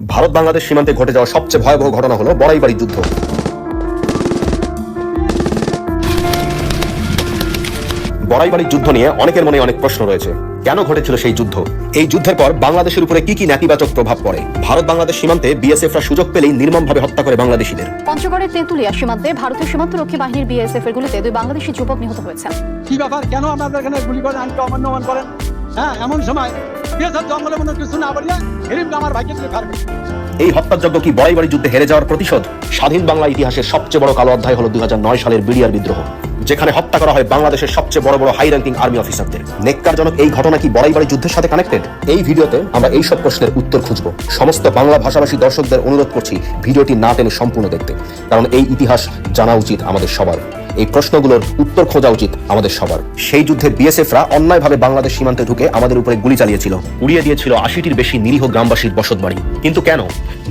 ভারত বাংলাদেশ সীমান্তে ঘটে যাওয়া সবচেয়ে ভয়াবহ ঘটনা হলো বড়াইবাড়ি যুদ্ধ। বড়াইবাড়ির যুদ্ধ নিয়ে অনেকের মনে অনেক প্রশ্ন রয়েছে। কেন ঘটেছিল সেই যুদ্ধ? এই যুদ্ধের পর বাংলাদেশের উপরে কি কি নেতিবাচক প্রভাব পড়ে? ভারত বাংলাদেশ সীমান্তে বিএসএফরা সুযোগ পেলেই নির্মমভাবে হত্যা করে বাংলাদেশিদের। পঞ্চগড়ের তেঁতুলিয়া সীমান্তে ভারতের সীমান্ত সীমান্তরক্ষী বাহিনীর বিএসএফ এর গুলিতে দুই বাংলাদেশি যুবক নিহত হয়েছে কি ব্যাপার? কেন আপনাদের এখানে গুলি করেন আইনকে অমান্য করেন? হ্যাঁ এমন সময় সব জঙ্গলে মনে এই হত্যাযজ্ঞ কি বড়াইবাড়ি যুদ্ধে হেরে যাওয়ার প্রতিশোধ? স্বাধীন বাংলা ইতিহাসের সবচেয়ে বড় কালো অধ্যায় হলো দুই সালের বিডিআর বিদ্রোহ। যেখানে হত্যা করা হয় বাংলাদেশের সবচেয়ে বড় বড় হাই র্যাঙ্কিং আর্মি অফিসারদের। নেককারজনক এই ঘটনা কি বড়াইবাড়ি যুদ্ধের সাথে কানেক্টেড এই ভিডিওতে আমরা এই সব প্রশ্নের উত্তর খুঁজব। সমস্ত বাংলা ভাষাভাষী দর্শকদের অনুরোধ করছি ভিডিওটি না টেনে সম্পূর্ণ দেখতে। কারণ এই ইতিহাস জানা উচিত আমাদের সবার। এই প্রশ্নগুলোর উত্তর খোঁজা উচিত আমাদের সবার। সেই যুদ্ধে বিএসএফরা অন্যায়ভাবে বাংলাদেশ সীমান্তে ঢুকে আমাদের উপরে গুলি চালিয়েছিল। উড়িয়ে দিয়েছিল আশিটির বেশি নিরীহ গ্রামবাসীর বসতবাড়ি। কিন্তু কেন?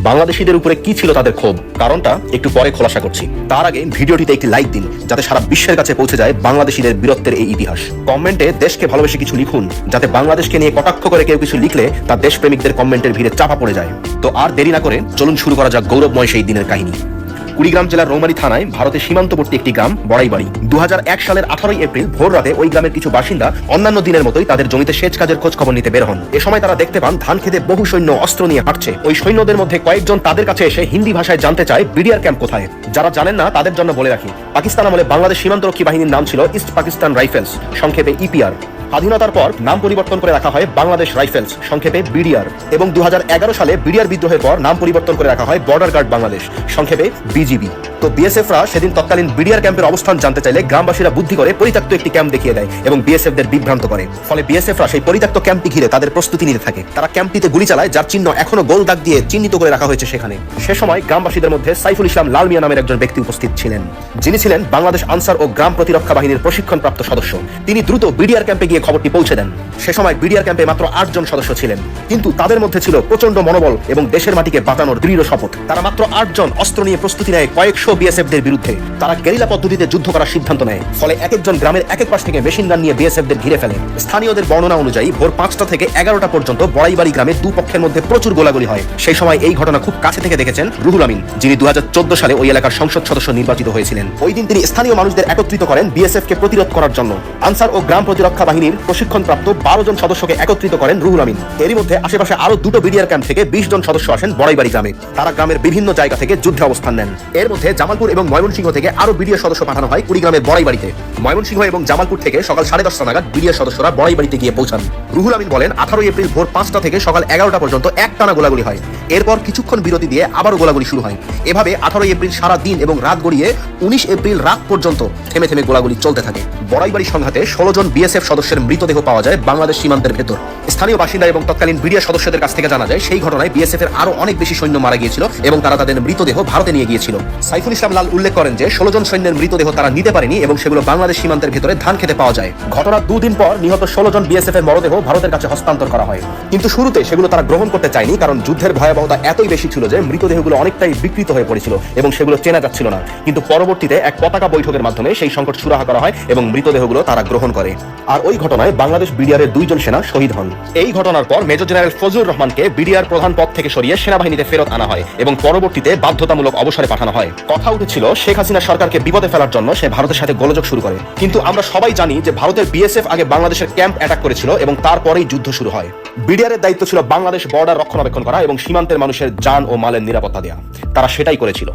বাংলাদেশিদের উপরে কি ছিল তাদের ক্ষোভ? কারণটা একটু পরে খোলাসা করছি। তার আগে ভিডিওটিতে একটি লাইক দিন, যাতে সারা বিশ্বের কাছে পৌঁছে যায় বাংলাদেশিদের বীরত্বের এই ইতিহাস। কমেন্টে দেশকে ভালোবেসে কিছু লিখুন, যাতে বাংলাদেশকে নিয়ে কটাক্ষ করে কেউ কিছু লিখলে তা দেশপ্রেমিকদের কমেন্টের ভিড়ে চাপা পড়ে যায়। তো আর দেরি না করে চলুন শুরু করা যাক গৌরবময় সেই দিনের কাহিনী। কুড়িগ্রাম জেলার রৌমারী থানায় ভারতের সীমান্তবর্তী একটি গ্রাম, বড়াইবাড়ি। দু হাজার এক সালের আঠারোই এপ্রিল ভোর রাতে ওই গ্রামের কিছু বাসিন্দা অন্যান্য দিনের মতোই তাদের জমিতে সেচ কাজের খোঁজ খবর নিতে বের হন। এ সময় তারা দেখতে পান, ধান খেতে বহু সৈন্য অস্ত্র নিয়ে হাঁটছে। ওই সৈন্যদের মধ্যে কয়েকজন তাদের কাছে এসে হিন্দি ভাষায় জানতে চায় বিডিআর ক্যাম্প কোথায়। যারা জানেন না, তাদের জন্য বলে রাখি। পাকিস্তান আমলে বাংলাদেশ সীমান্তরক্ষী বাহিনীর নাম ছিল ইস্ট পাকিস্তান রাইফেলস সংক্ষেপে ইপিআর স্বাধীনতার পর নাম পরিবর্তন করে রাখা হয় বাংলাদেশ রাইফেলস, সংক্ষেপে বিডিআর, এবং দু হাজার এগারো সালে বিডিআর বিদ্রোহের পর নাম পরিবর্তন করে রাখা হয় বর্ডার গার্ড বাংলাদেশ, সংক্ষেপে বিজিবি। তো বিএসএফরা সেদিন তৎকালীন বিডিআর ক্যাম্পের অবস্থান জানতে চাইলে গ্রামবাসীরা বুদ্ধি করে পরিত্যক্ত একটি ক্যাম্প দেখিয়ে দেয় এবং বিএসএফদের বিভ্রান্ত করে। ফলে বিএসএফরা সেই পরিত্যক্ত ক্যাম্পটি ঘিরে তাদের প্রস্তুতি নিতে থাকে। তারা ক্যাম্পটিতে গুলি চালায়, যার চিহ্ন এখনও গোল দাগ দিয়ে চিহ্নিত করে রাখা হয়েছে সেখানে। সে সময় গ্রামবাসীদের মধ্যে সাইফুল ইসলাম লাল মিয়া নামের একজন ব্যক্তি উপস্থিত ছিলেন। যিনি ছিলেন বাংলাদেশ আনসার ও গ্রাম প্রতিরক্ষা বাহিনীর প্রশিক্ষণপ্রাপ্ত সদস্য। তিনি দ্রুত বিডিআর ক্যাম্পে গিয়ে খবরটি পৌঁছে দেন। সে সময় বিডিআর ক্যাম্পে মাত্র আটজন সদস্য ছিলেন। কিন্তু তাদের মধ্যে ছিল প্রচণ্ড মনোবল এবং দেশের মাটিকে বাঁচানোর দৃঢ় শপথ। তারা মাত্র আটজন অস্ত্র নিয়ে প্রস্তুতি নেয় কয়েকশো বিএসএফদের বিরুদ্ধে তারা গেরিলা পদ্ধতিতে যুদ্ধ করার সিদ্ধান্ত নেয়। ফলে এক একজন গ্রামের এক এক পাশ থেকে মেশিন গান নিয়ে বিএসএফদের ঘিরে ফেলে। স্থানীয়দের বর্ণনা অনুযায়ী ভোর পাঁচটা থেকে এগারোটা পর্যন্ত বড়াইবাড়ি গ্রামে দু পক্ষের মধ্যে প্রচুর গোলাগুলি হয়। সেই সময় এই ঘটনা খুব কাছে থেকে দেখেছেন রুহুল আমিন, যিনি দু সালে ওই এলাকার সংসদ সদস্য নির্বাচিত হয়েছিলেন। ওই দিন তিনি স্থানীয় মানুষদের একত্রিত করেন বিএসএফ কে প্রতিরোধ করার জন্য। আনসার ও গ্রাম প্রতিরক্ষা বাহিনীর প্রশিক্ষণপ্রাপ্ত বারো জন সদস্যকে একত্রিত করেন রুহুল আমিন। এরই মধ্যে আশেপাশে আরও দুটো বিডিআর ক্যাম্প থেকে বিশ জন সদস্য আসেন বড়াইবাড়ি গ্রামে। তারা গ্রামের বিভিন্ন জায়গা থেকে যুদ্ধে অবস্থান নেন। এর মধ্যে জামালপুর এবং ময়মনসিংহ থেকে আরও বিডিআর সদস্য পাঠানো হয় কুড়িগ্রামের বড়াইবাড়িতে। ময়মনসিংহ এবং জামালপুর থেকে সকাল সাড়ে দশটা নাগাদ বিডিআর সদস্যরা বড়াইবাড়িতে গিয়ে পৌঁছান। রুহুল আমিন বলেন, আঠারোই এপ্রিল ভোর পাঁচটা থেকে সকাল এগারোটা পর্যন্ত এক টানা গোলাগুলি হয়। এরপর কিছুক্ষণ বিরতি দিয়ে আবারও গোলাগুলি শুরু হয়। এভাবে আঠারোই এপ্রিল সারা দিন এবং রাত গড়িয়ে উনিশ এপ্রিল রাত পর্যন্ত থেমে থেমে গোলাগুলি চলতে থাকে। বড়াইবাড়ি সংঘাতে ষোলো জন বিএসএফ সদস্যের মৃতদেহ পাওয়া যায় বাংলাদেশ সীমান্তের ভেতর। স্থানীয় বাসিন্দা এবং তৎকালীন বিডিআর সদস্যদের কাছ থেকে জানা যায়, সেই ঘটনায় বিএসএফ এর আরও অনেক বেশি সৈন্য মারা গিয়েছিল এবং তারা তাদের মৃতদেহ ভারতে নিয়ে গিয়েছিল। সাইফুল ইসলাম লাল উল্লেখ করেন যে, ষোলো জন সৈন্যের মৃতদেহ তারা নিতে পারেনি এবং সেগুলো বাংলাদেশ সীমান্তের ভেতরে ধান খেতে পাওয়া যায়। ঘটনার দুদিন পর নিহত ষোলো জন বিএসএফ এর মরদেহ ভারতের কাছে হস্তান্তর করা হয়। কিন্তু শুরুতে সেগুলো তারা গ্রহণ করতে চায়নি কারণ যুদ্ধের ভয়াবহতা এতই বেশি ছিল যে, মৃতদেহগুলো অনেকটাই বিকৃত হয়ে পড়েছিল এবং সেগুলো চেনা যাচ্ছিল না। কিন্তু পরবর্তীতে এক পতাকা বৈঠকের মাধ্যমে সেই সংকট সুরাহা করা হয় এবং মৃতদেহগুলো তারা গ্রহণ করে। আর ওই ঘটনায় বাংলাদেশ বিডিআর এর দুইজন সেনা শহীদ হন। এই ঘটনার পর মেজর জেনারেল ফজলুর রহমানকে বিডিআর প্রধান পদ থেকে সরিয়ে সেনাবাহিনীতে ফেরত আনা হয় এবং পরবর্তীতে বাধ্যতামূলক অবসরে পাঠানো হয়। কথা উঠেছিল, শেখ হাসিনা সরকারকে বিপদে ফেলার জন্য সে ভারতের সাথে গোলযোগ শুরু করে। কিন্তু আমরা সবাই জানি যে ভারতের বিএসএফ আগে বাংলাদেশের ক্যাম্প অ্যাটাক করেছিল এবং তারপরেই যুদ্ধ শুরু হয়। বিডিআরের দায়িত্ব ছিল বাংলাদেশ বর্ডার রক্ষণাবেক্ষণ করা এবং সীমান্তের মানুষের যান ও মালের নিরাপত্তা দেওয়া তারা সেটাই করেছিল।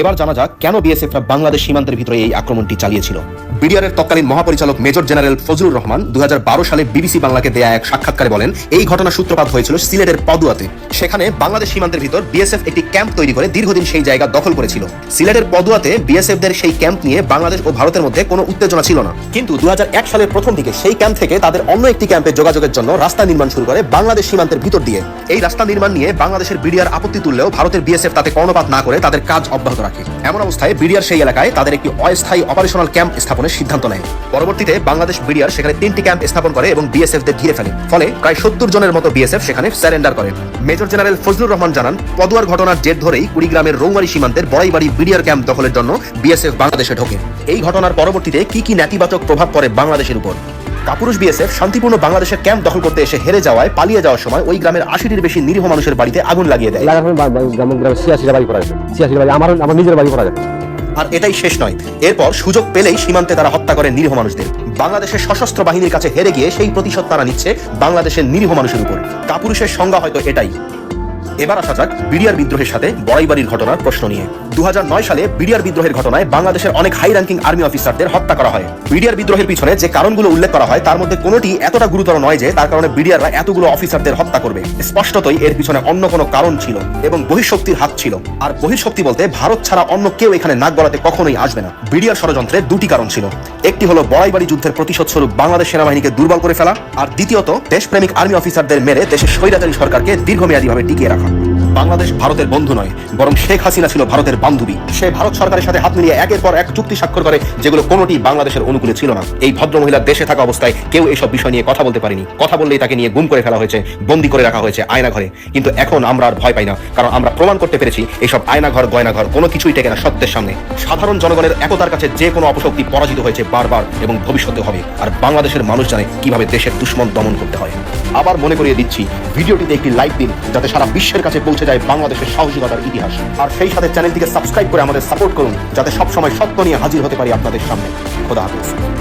এবার জানা যাক কেন বিএসএফরা বাংলাদেশ সীমান্তের ভিতরে এই আক্রমণটি চালিয়েছিল। বিডিআরের তৎকালীন মহাপরিচালক মেজর জেনারেল ফজলুর রহমান দু হাজার বারো সালে বিবিসি বাংলাকে দেয়া এক সাক্ষাৎকারে বলেন, এই ঘটনা সূত্রপাত হয়েছিল সিলেটের পদুয়াতে। সেখানে বাংলাদেশ সীমান্তের ভিতর বিএসএফ একটি ক্যাম্প তৈরি করে দীর্ঘদিন সেই জায়গা দখল করেছিল। সিলেটের পদুয়াতে বিএসএফদের সেই ক্যাম্প নিয়ে বাংলাদেশ ও ভারতের মধ্যে কোনো উত্তেজনা ছিল না। কিন্তু দু হাজার এক সালের প্রথম দিকে সেই ক্যাম্প থেকে তাদের অন্য একটি ক্যাম্পে যোগাযোগের জন্য রাস্তা নির্মাণ শুরু করে বাংলাদেশ সীমান্তের ভিতর দিয়ে। এই রাস্তা নির্মাণ নিয়ে বাংলাদেশের বিডিআর আপত্তি তুললেও ভারতের বিএসএফ তাতে কর্ণপাত না করে তাদের কাজ অব্যাহত রাখে। এমন অবস্থায় বিডিআর সেই এলাকায় তাদের একটি অস্থায়ী অপারেশনাল ক্যাম্প স্থাপনের সিদ্ধান্ত নেয়। পরবর্তীতে বাংলাদেশ বিডিআর সেখানে তিনটি ক্যাম্প স্থাপন করে এবং বিএসএফ দের ঘিরে ফেলে। ফলে প্রায় সত্তর জনের মতো বিএসএফ সেখানে স্যারেন্ডার করে। মেজর জেনারেল ফজলুর রহমান জানান, পদুয়ার ঘটনার জের ধরেই কুড়িগ্রামের রৌমারি সীমান্তের বড়াইবাড়ি বিডিআর ক্যাম্প দখলের জন্য বিএসএফ বাংলাদেশে ঢোকে। এই ঘটনার পরবর্তীতে কি কি নেতিবাচক প্রভাব পড়ে বাংলাদেশের উপর? কাপুরুষ বিএসএফ শান্তিপূর্ণ বাংলাদেশের ক্যাম্প দখল করতে এসে হেরে যাওয়ায় পালিয়ে যাওয়ার সময় ওই গ্রামের আশিটির বেশি নিরীহ মানুষের বাড়িতে আগুন লাগিয়ে দেয়। এলাকার গ্রাম গ্রামে ছিয়াশিটা বাড়ি করা ছিয়াশিটা বাড়ি আমার আমার নিজের বাড়ি করা গেছে আর এটাই শেষ নয়। এরপর সুযোগ পেলেই সীমান্তে তারা হত্যা করে নিরীহ মানুষদের। বাংলাদেশের সশস্ত্র বাহিনীর কাছে হেরে গিয়ে সেই প্রতিশোধ তারা নিচ্ছে বাংলাদেশের নিরীহ মানুষের উপর। কাপুরুষের সংজ্ঞা হয়তো এটাই। এবার আসা যাক বিডিআর বিদ্রোহের সাথে বড়াইবাড়ির ঘটনার প্রশ্ন নিয়ে। দু হাজার নয় সালে বিডিআর বিদ্রোহের ঘটনায় বাংলাদেশের অনেক হাই র্যাঙ্কিং আর্মি অফিসারদের হত্যা করা হয়। বিডিআর বিদ্রোহের পিছনে যে কারণগুলো উল্লেখ করা হয়, তার মধ্যে কোনোটি এতটা গুরুতর নয় যে তার কারণে বিডিআররা এতগুলো অফিসারদের হত্যা করবে। স্পষ্টতই এর পিছনে অন্য কোনো কারণ ছিল এবং বহিঃশক্তির হাত ছিল। আর বহিঃশক্তি বলতে ভারত ছাড়া অন্য কেউ এখানে নাক গলাতে কখনোই আসবে না। বিডিআর ষড়যন্ত্রের দুটি কারণ ছিল। একটি হলো বড়াইবাড়ি যুদ্ধের প্রতিশোধ স্বরূপ বাংলাদেশ সেনাবাহিনীকে দুর্বল করে ফেলা। আর দ্বিতীয়ত, দেশপ্রেমিক আর্মি অফিসারদের মেরে দেশের স্বৈরাচারী সরকারকে দীর্ঘমেয়াদীভাবে টিকিয়ে রাখা। বাংলাদেশ ভারতের বন্ধু নয়, বরং শেখ হাসিনা ছিল ভারতের বান্ধবী। সে ভারত সরকারের সাথে হাত মিলিয়ে একের পর এক চুক্তি স্বাক্ষর করে, যেগুলো কোনোটি বাংলাদেশের অনুকূলে ছিল না। এই ভদ্র মহিলার দেশে থাকা অবস্থায় কেউ এসব বিষয় নিয়ে কথা বলতে পারেনি। কথা বললেই তাকে নিয়ে গুম করে ফেলা হয়েছে, বন্দি করে রাখা হয়েছে আয়না ঘরে কিন্তু এখন আমরা আর ভয় পাই না, কারণ আমরা প্রমাণ করতে পেরেছি, এসব আয়না ঘর গয়না ঘর কোনো কিছুই টেকে না সত্যের সামনে। সাধারণ জনগণের একতার কাছে যে কোনো অপশক্তি পরাজিত হয়েছে বারবার এবং ভবিষ্যতে হবে। আর বাংলাদেশের মানুষ জানে কীভাবে দেশের দুশ্মন দমন করতে হয়। আবার মনে করিয়ে দিচ্ছি, ভিডিওটিতে একটি লাইক দিন, যাতে সারা বিশ্বের কাছে পৌঁছে যায় বাংলাদেশের সাহসিকতার ইতিহাস। আর সেই সাথে চ্যানেলটিকে সাবস্ক্রাইব করে আমাদের সাপোর্ট করুন, যাতে সবসময় সত্য নিয়ে হাজির হতে পারি আপনাদের সামনে। খোদা হাফেজ।